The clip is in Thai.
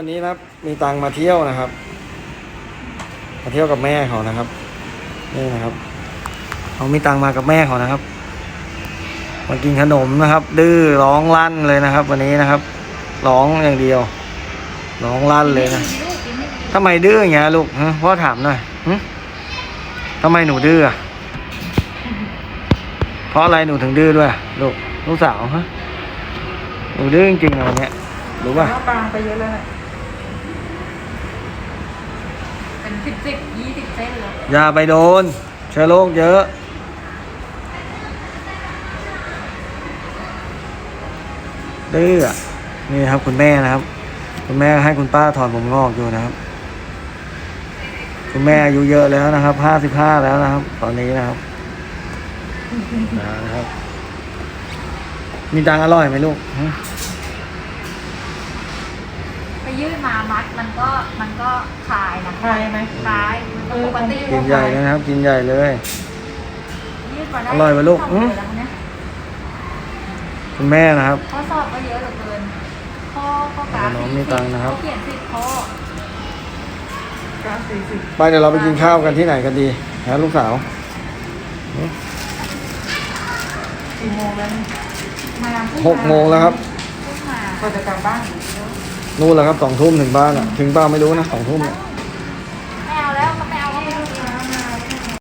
วันนี้นะครับมีตังมาเที่ยวนะครับ มาเที่ยวกับแม่เขานะครับนี่นะครับเขามีตังมากับแม่เขานะครับมากินขนมนะครับ ดื้อร้องลั่นเลยนะครับ วันนี้นะครับ ร้องอย่างเดียว ร้องลั่นเลยนะทำไมดื้ออย่างเงี้ยลูกฮะพ่อถามหน่อยทำไมหนูดื้อเพราะอะไรหนูถึงดื้อด้วยลูกลูกสาวฮะหนูดื้อจริงๆนะวันเนี้ยรู้ป่ะว่างไปเยอะแล้วแหละ เป็นสิบสิบยี่สิบเส้นเลยอย่าไปโดน เชื้อโรคเยอะ ดื้ออะนี่ครับคุณแม่นะครับ คุณแม่ให้คุณป้าถอนผมงอกอยู่นะครับ คุณแม่อายุเยอะแล้วนะครับห้าสิบห้าแล้วนะครับ ตอนนี้นะครับนะครับ มีตังค์อร่อยไหมลูกฮะไป ยื่นมามัดมันก็มันก็คลายนะคลายไหมคลายมันก็ปกติกินใหญ่เลยนะครับ กินใหญ่เลย ยืดมาได้อร่อยไหมลูกสงอืมเดือนแล้วเนี่ยคุณแม่นะครับ ข้อสอบก็เยอะเหลือเกินข้อข้อกราฟน้องมีตังค์นะครับข้อเขียนสิบข้อ เก้าสี่สิบไปเดี๋ยวเราไปกินข้าวกันที่ไหนกันดีนะลูกสาวสี่โมงแล้วนี่มาพุ่หกโมงแล้วครับพุ่งมา ก็จะกลับบ้านนู่ นู่นแหละครับสองทุ่มถึงบ้านอะ ถึงบ้านไม่รู้นะสองทุ่มเนี่ย